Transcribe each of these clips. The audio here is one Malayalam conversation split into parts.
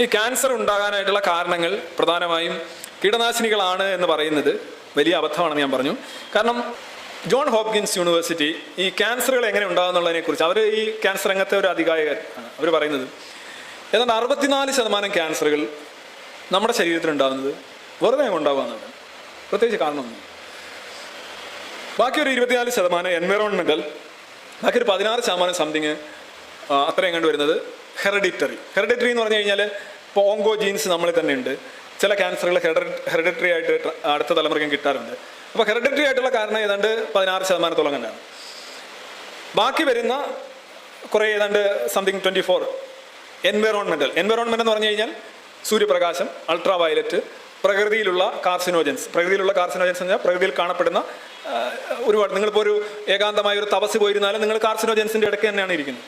ഈ ക്യാൻസർ ഉണ്ടാകാനായിട്ടുള്ള കാരണങ്ങൾ പ്രധാനമായും കീടനാശിനികളാണ് എന്ന് പറയുന്നത്. വലിയ അബദ്ധമാണെന്ന് ഞാൻ പറഞ്ഞു. കാരണം ജോൺ ഹോപ്കിൻസ് യൂണിവേഴ്സിറ്റി ഈ ക്യാൻസറുകൾ എങ്ങനെ ഉണ്ടാകുന്നുള്ളതിനെ കുറിച്ച് അവർ ഈ ക്യാൻസർ രംഗത്തെ ഒരു അധികായകൻ അവർ പറയുന്നത് ഏതാണ്ട് അറുപത്തിനാല് ശതമാനം ക്യാൻസറുകൾ നമ്മുടെ ശരീരത്തിൽ ഉണ്ടാകുന്നത് വെറുതെ ഉണ്ടാകുന്നതാണ് പ്രത്യേകിച്ച് കാരണമൊന്നും ബാക്കി ഒരു ഇരുപത്തിനാല് ശതമാനം എൻവയറോൺമെന്റൽ ബാക്കി ഒരു പതിനാറ് ശതമാനം സംതിങ് അത്രയും കണ്ടു വരുന്നത് ഹെറിഡിറ്ററി ഹെറിഡിറ്ററി എന്ന് പറഞ്ഞു കഴിഞ്ഞാൽ ഓങ്കോ ജീൻസ് നമ്മളിൽ തന്നെ ഉണ്ട്. ചില ക്യാൻസറുകൾ ഹെറിഡിറ്ററി ആയിട്ട് അടുത്ത തലമുറയ്ക്കും കിട്ടാറുണ്ട്. അപ്പോൾ ഹെറിഡിറ്ററി ആയിട്ടുള്ള കാരണം ഏതാണ്ട് പതിനാറ് ശതമാനത്തോളം തന്നെയാണ് ബാക്കി വരുന്ന കുറേ ഏതാണ്ട് something twenty four environmental environment എന്ന് പറഞ്ഞു കഴിഞ്ഞാൽ സൂര്യപ്രകാശം അൾട്രാ വയലറ്റ് പ്രകൃതിയിലുള്ള കാർസിനോജൻസ് പ്രകൃതിയിലുള്ള കാർസിനോജൻസ് എന്ന് പറഞ്ഞാൽ പ്രകൃതിയിൽ കാണപ്പെടുന്ന ഒരുപാട്. നിങ്ങളിപ്പോൾ ഒരു ഏകാന്തമായ ഒരു തപസ് പോയിരുന്നാലും നിങ്ങൾ കാർസിനോജൻസിന്റെ ഇടയ്ക്ക് തന്നെയാണ് ഇരിക്കുന്നത്.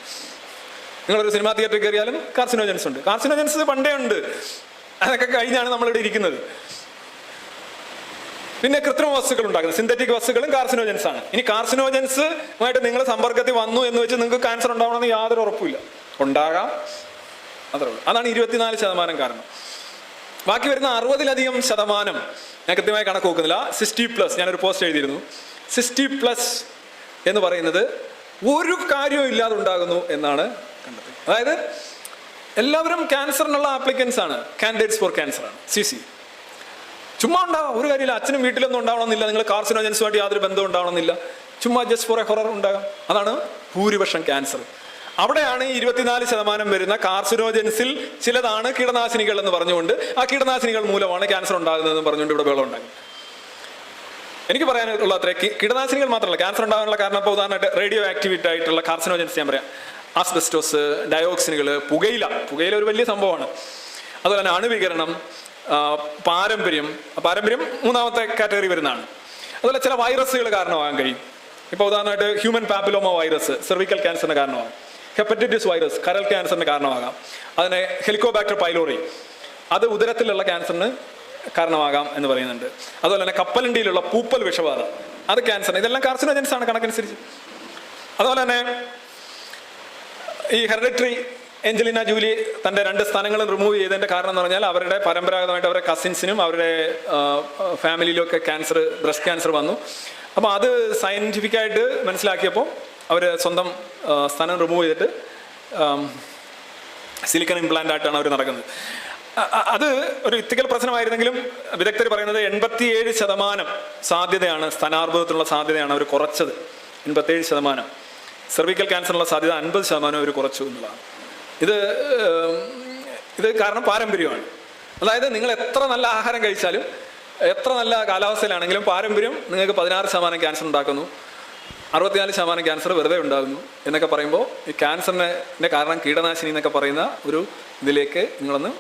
നിങ്ങളൊരു സിനിമാ തിയേറ്ററിൽ കയറിയാലും കാർസിനോജൻസ് ഉണ്ട്. കാർസിനോജൻസ് പണ്ടേ ഉണ്ട്. അതൊക്കെ കഴിഞ്ഞാണ് നമ്മളിവിടെ ഇരിക്കുന്നത്. പിന്നെ കൃത്രിമ വസ്തുക്കൾ ഉണ്ടാക്കുന്നത്. സിന്തറ്റിക് വസ്തുക്കളും കാർസിനോജൻസ് ആണ്. ഇനി കാർസിനോജൻസ് ആയിട്ട് നിങ്ങൾ സമ്പർക്കത്തിൽ വന്നു എന്ന് വെച്ച് നിങ്ങൾക്ക് ക്യാൻസർ ഉണ്ടാവണമെന്ന് യാതൊരു ഉറപ്പില്ല ഉണ്ടാകാം. അത്രേ ഉള്ളൂ. അതാണ് ഇരുപത്തിനാല് ശതമാനം കാരണം. ബാക്കി വരുന്ന അറുപതിലധികം ശതമാനം ഞാൻ കൃത്യമായി കണക്ക് നോക്കുന്നില്ല സിക്സ്റ്റി പ്ലസ് ഞാനൊരു പോസ്റ്റ് എഴുതിയിരുന്നു. സിക്സ്റ്റി പ്ലസ് എന്ന് പറയുന്നത് ഒരു കാര്യവും ഇല്ലാതെ ഉണ്ടാകുന്നു എന്നാണ് അതായത് എല്ലാവരും ക്യാൻസറിനുള്ള ആപ്ലിക്കൻസ് ആണ്. കാൻഡിഡേറ്റ്സ് ഫോർ ക്യാൻസർ ആണ്. C C. ചുമ്മാ ഉണ്ടാവാം. ഒരു കാര്യമില്ല. അച്ഛനും വീട്ടിലൊന്നും ഉണ്ടാവണമെന്നില്ല. നിങ്ങൾ കാർസിനോജൻസുമായിട്ട് യാതൊരു ബന്ധം ഉണ്ടാവണമെന്നില്ല. ചുമ്മാ ജസ്റ്റ് ഫോർ എ ഹൊറർ ഉണ്ടാകാം. അതാണ് ഭൂരിപക്ഷം ക്യാൻസർ അവിടെയാണ് ഇരുപത്തിനാല് ശതമാനം വരുന്ന കാർസിനോജൻസിൽ ചിലതാണ് കീടനാശിനികൾ എന്ന് പറഞ്ഞുകൊണ്ട് ആ കീടനാശിനികൾ മൂലമാണ് ക്യാൻസർ ഉണ്ടാകുന്നതെന്ന് പറഞ്ഞുകൊണ്ട് ഇവിടെ വെള്ളം ഉണ്ടാകും എനിക്ക് പറയാനുള്ള അത്ര. കീടനാശിനികൾ മാത്രമല്ല. ക്യാൻസർ ഉണ്ടാകാനുള്ള കാരണം ഇപ്പോൾ ഉദാഹരണമായിട്ട് റേഡിയോ ആക്ടിവിറ്റി ആയിട്ടുള്ള കാർസിനോജൻസ് ഞാൻ പറയാം. ആസ്ബെസ്റ്റോസ് ഡയോക്സിനുകൾ പുകയില. പുകയില ഒരു വലിയ സംഭവമാണ്. അതുപോലെ തന്നെ അണുവികരണം പാരമ്പര്യം. പാരമ്പര്യം മൂന്നാമത്തെ കാറ്റഗറി വരുന്നതാണ്. അതുപോലെ ചില വൈറസുകൾ കാരണമാകാൻ കഴിയും. ഇപ്പോൾ ഉദാഹരണമായിട്ട് ഹ്യൂമൻ പാപ്പിലോമ വൈറസ് സെർവിക്കൽ ക്യാൻസറിന് കാരണമാകും. ഹെപ്പറ്റൈറ്റിസ് വൈറസ് കരൽ ക്യാൻസറിന് കാരണമാകാം. അതിനെ ഹെലിക്കോബാക്ടർ പൈലോറി അത് ഉദരത്തിലുള്ള ക്യാൻസറിന് കാരണമാകാം എന്ന് പറയുന്നുണ്ട്. അതുപോലെ തന്നെ കപ്പലണ്ടിയിലുള്ള പൂപ്പൽ വിഷബാധ അത് ക്യാൻസർ ഇതെല്ലാം കാർസിനോജൻസ് ആണ് കണക്കനുസരിച്ച്. അതുപോലെ തന്നെ ഈ ഹെറിഡിറ്ററി ഏഞ്ചലിന ജൂലി തന്റെ രണ്ട് സ്ഥാനങ്ങളും റിമൂവ് ചെയ്തതിന്റെ കാരണം എന്ന് പറഞ്ഞാൽ അവരുടെ പരമ്പരാഗതമായിട്ട് അവരുടെ കസിൻസിനും അവരുടെ ഫാമിലിയിലൊക്കെ ക്യാൻസർ ബ്രസ്റ്റ് ക്യാൻസർ വന്നു. അപ്പോൾ അത് സയന്റിഫിക്കായിട്ട് മനസ്സിലാക്കിയപ്പോൾ അവർ സ്വന്തം സ്ഥാനം റിമൂവ് ചെയ്തിട്ട് സിലിക്കൺ ഇംപ്ലാന്റ് ആയിട്ടാണ് അവർ നടക്കുന്നത്. അത് ഒരു ഇത്തിക്കൽ പ്രശ്നമായിരുന്നെങ്കിലും വിദഗ്ധർ പറയുന്നത് എൺപത്തിയേഴ് ശതമാനം സാധ്യതയാണ് സ്ഥാനാർബുദത്തിനുള്ള സാധ്യതയാണ് അവർ കുറച്ചത്. എൺപത്തിയേഴ് ശതമാനം. സെർവിക്കൽ ക്യാൻസറിനുള്ള സാധ്യത അൻപത് ശതമാനം അവർ കുറച്ചു എന്നുള്ളതാണ്. ഇത് ഇത് കാരണം പാരമ്പര്യമാണ്. അതായത് നിങ്ങൾ എത്ര നല്ല ആഹാരം കഴിച്ചാലും എത്ര നല്ല കാലാവസ്ഥയിലാണെങ്കിലും പാരമ്പര്യം നിങ്ങൾക്ക് പതിനാറ് ശതമാനം ക്യാൻസർ ഉണ്ടാക്കുന്നു. അറുപത്തിനാല് ശതമാനം ക്യാൻസർ വെറുതെ ഉണ്ടാകുന്നു എന്നൊക്കെ പറയുമ്പോൾ ഈ ക്യാൻസറിനെ കാരണം കീടനാശിനി എന്നൊക്കെ പറയുന്ന ഒരു ഇതിലേക്ക് നിങ്ങളൊന്ന്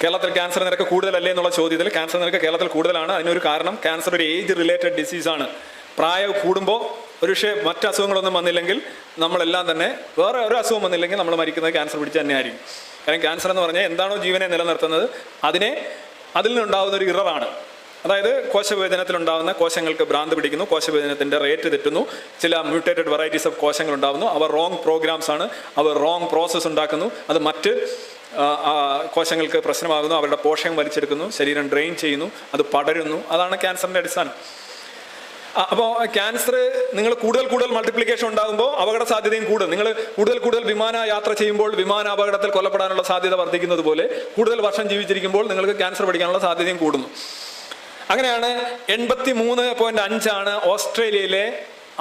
കേരളത്തിൽ ക്യാൻസർ നിരക്ക് കൂടുതലല്ലേ എന്നുള്ള ചോദ്യത്തിൽ ക്യാൻസർ നിരക്ക് കേരളത്തിൽ കൂടുതലാണ്. അതിനൊരു കാരണം ക്യാൻസർ ഒരു ഏജ് റിലേറ്റഡ് ഡിസീസാണ് പ്രായം കൂടുമ്പോൾ ഒരു മറ്റു അസുഖങ്ങളൊന്നും വന്നില്ലെങ്കിൽ നമ്മളെല്ലാം തന്നെ വേറെ ഒരു അസുഖം വന്നില്ലെങ്കിൽ നമ്മൾ മരിക്കുന്നത് ക്യാൻസർ പിടിച്ച് തന്നെയായിരിക്കും. കാരണം ക്യാൻസർ എന്ന് പറഞ്ഞാൽ എന്താണോ ജീവനെ നിലനിർത്തുന്നത് അതിനെ അതിൽ നിന്നുണ്ടാകുന്ന ഒരു ഇററാണ് അതായത് കോശവിഭജനത്തിലുണ്ടാകുന്ന കോശങ്ങൾക്ക് ഭ്രാന്ത് പിടിക്കുന്നു കോശവേദനത്തിന്റെ റേറ്റ് തെറ്റുന്നു ചില മ്യൂട്ടേറ്റഡ് വെറൈറ്റീസ് ഓഫ് കോശങ്ങൾ ഉണ്ടാകുന്നു അവർ റോങ് പ്രോഗ്രാംസ് ആണ് അവർ റോങ് പ്രോസസ്സ് ഉണ്ടാക്കുന്നു അത് മറ്റ് കോശങ്ങൾക്ക് പ്രശ്നമാകുന്നു അവരുടെ പോഷകം വലിച്ചെടുക്കുന്നു ശരീരം ഡ്രെയിൻ ചെയ്യുന്നു അത് പടരുന്നു അതാണ് ക്യാൻസറിന്റെ അടിസ്ഥാനം. അപ്പോൾ ക്യാൻസർ നിങ്ങൾ കൂടുതൽ കൂടുതൽ മൾട്ടിപ്ലിക്കേഷൻ ഉണ്ടാകുമ്പോൾ അപകട സാധ്യതയും കൂടും. നിങ്ങൾ കൂടുതൽ കൂടുതൽ വിമാന യാത്ര ചെയ്യുമ്പോൾ വിമാന അപകടത്തിൽ കൊല്ലപ്പെടാനുള്ള സാധ്യത വർദ്ധിക്കുന്നത് പോലെ കൂടുതൽ വർഷം ജീവിച്ചിരിക്കുമ്പോൾ നിങ്ങൾക്ക് ക്യാൻസർ പഠിക്കാനുള്ള സാധ്യതയും കൂടുന്നു. അങ്ങനെയാണ് എൺപത്തി മൂന്ന് പോയിന്റ് അഞ്ചാണ് ഓസ്ട്രേലിയയിലെ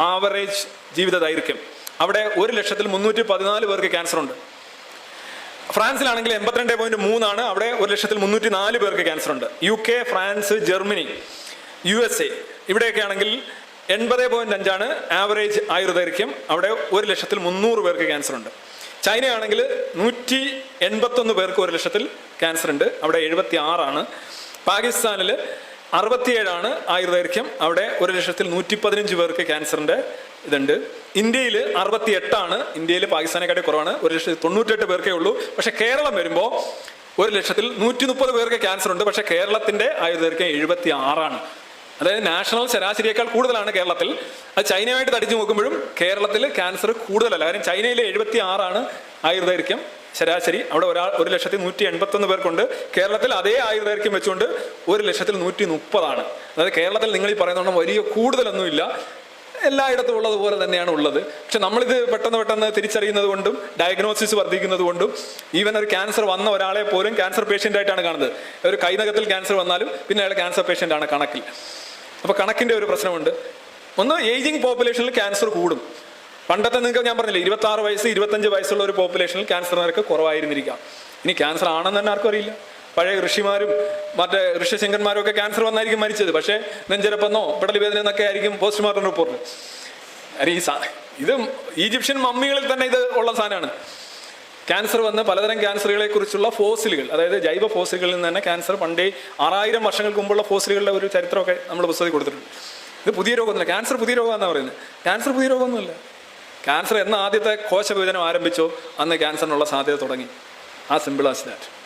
ആവറേജ് ജീവിത ദൈർഘ്യം അവിടെ ഒരു ലക്ഷത്തിൽ മുന്നൂറ്റി പതിനാല് പേർക്ക് ക്യാൻസർ ഉണ്ട്. ഫ്രാൻസിലാണെങ്കിൽ എൺപത്തിരണ്ട് പോയിന്റ് മൂന്നാണ് അവിടെ ഒരു ലക്ഷത്തിൽ മുന്നൂറ്റി നാല് പേർക്ക് ക്യാൻസർ ഉണ്ട്. U K France Germany U S A ഇവിടെയൊക്കെ ആണെങ്കിൽ എൺപത് പോയിന്റ് അഞ്ചാണ് ആവറേജ് ആയുർദൈർഘ്യം. അവിടെ ഒരു ലക്ഷത്തിൽ മുന്നൂറ് പേർക്ക് ക്യാൻസർ ഉണ്ട്. ചൈനയാണെങ്കിൽ നൂറ്റി എൺപത്തൊന്ന് പേർക്ക് ഒരു ലക്ഷത്തിൽ ക്യാൻസർ ഉണ്ട്. അവിടെ എഴുപത്തി ആറാണ് പാകിസ്ഥാനിൽ അറുപത്തിയേഴാണ് ആയുർദൈർഘ്യം. അവിടെ ഒരു ലക്ഷത്തിൽ നൂറ്റി പതിനഞ്ച് പേർക്ക് ക്യാൻസറിന്റെ ഇതുണ്ട്. ഇന്ത്യയിൽ അറുപത്തി എട്ടാണ് ഇന്ത്യയിൽ പാകിസ്ഥാനെക്കാട്ടി കുറവാണ്. ഒരു ലക്ഷത്തിൽ തൊണ്ണൂറ്റെട്ട് പേർക്കേ ഉള്ളൂ. പക്ഷെ കേരളം വരുമ്പോൾ ഒരു ലക്ഷത്തിൽ നൂറ്റി മുപ്പത് പേർക്ക് ക്യാൻസർ ഉണ്ട്. പക്ഷേ കേരളത്തിന്റെ ആയുർദൈർഘ്യം എഴുപത്തി ആറാണ് അതായത് നാഷണൽ ശരാശരിയേക്കാൾ കൂടുതലാണ് കേരളത്തിൽ. അത് ചൈനയുമായിട്ട് തടിച്ചു നോക്കുമ്പോഴും കേരളത്തിൽ ക്യാൻസർ കൂടുതലല്ല. കാര്യം ചൈനയിലെ എഴുപത്തി ആറാണ് ആയുർദൈർഘ്യം ശരാശരി. അവിടെ ഒരാൾ ഒരു ലക്ഷത്തി നൂറ്റി എൺപത്തൊന്ന് പേർക്കുണ്ട്. കേരളത്തിൽ അതേ ആയുർദൈർഘ്യം വെച്ചുകൊണ്ട് ഒരു ലക്ഷത്തിൽ നൂറ്റി മുപ്പതാണ് അതായത് കേരളത്തിൽ നിങ്ങൾ ഈ പറയുന്ന വലിയ കൂടുതലൊന്നുമില്ല. എല്ലായിടത്തും ഉള്ളതുപോലെ തന്നെയാണ് ഉള്ളത്. പക്ഷെ നമ്മളിത് പെട്ടെന്ന് പെട്ടെന്ന് തിരിച്ചറിയുന്നത് കൊണ്ടും ഡയഗ്നോസിസ് വർദ്ധിക്കുന്നത് കൊണ്ടും ഈവൻ ഒരു ക്യാൻസർ വന്ന ഒരാളെ പോലും ക്യാൻസർ പേഷ്യന്റ് ആയിട്ടാണ് കാണുന്നത്. ഒരു കൈനകത്തിൽ ക്യാൻസർ വന്നാലും പിന്നെ അയാൾ ക്യാൻസർ പേഷ്യന്റ് ആണ് കണക്കിൽ. അപ്പോൾ കണക്കിന്റെ ഒരു പ്രശ്നമുണ്ട്. ഒന്ന് ഏജിങ് പോപ്പുലേഷനിൽ ക്യാൻസർ കൂടും. പണ്ടത്തെ നിങ്ങൾക്ക് ഞാൻ പറഞ്ഞില്ലേ ഇരുപത്തി ആറ് വയസ്സ് ഇരുപത്തഞ്ച് വയസ്സുള്ള ഒരു പോപ്പുലേഷനിൽ ക്യാൻസർ നിരക്ക് കുറവായിരുന്നിരിക്കാം. ഇനി ക്യാൻസർ ആണെന്ന് തന്നെ ആർക്കും അറിയില്ല. പഴയ ഋഷിമാരും മറ്റേ ഋഷ്യശങ്കന്മാരും ഒക്കെ ക്യാൻസർ വന്നായിരിക്കും മരിച്ചത്. പക്ഷേ നെഞ്ചരപ്പെന്നോ പെടലിവേദന എന്നൊക്കെ ആയിരിക്കും പോസ്റ്റ്മോർട്ടം റിപ്പോർട്ട് ഈ ഇത് ഈജിപ്ഷ്യൻ മമ്മികളിൽ തന്നെ ഇത് ഉള്ള സാധനമാണ്. ക്യാൻസർ വന്ന് പലതരം ക്യാൻസറുകളെ കുറിച്ചുള്ള ഫോസിലുകൾ അതായത് ജൈവ ഫോസിലുകളിൽ നിന്ന് തന്നെ ക്യാൻസർ പണ്ടേ ആറായിരം വർഷങ്ങൾക്ക് മുമ്പുള്ള ഫോസിലുകളുടെ ഒരു ചരിത്രമൊക്കെ നമ്മൾ പുസ്തകത്തിൽ കൊടുത്തിട്ടുണ്ട്. ഇത് പുതിയ രോഗമൊന്നുമില്ല. ക്യാൻസർ പുതിയ രോഗമാണെന്നാണ് പറയുന്നത്. ക്യാൻസർ പുതിയ രോഗമൊന്നുമില്ല. ക്യാൻസർ എന്ന ആദ്യത്തെ കോശ വിഭജനം ആരംഭിച്ചോ അന്ന് ക്യാൻസറിനുള്ള സാധ്യത തുടങ്ങി. ആ സിമ്പിൾ ആസ് ദാറ്റ്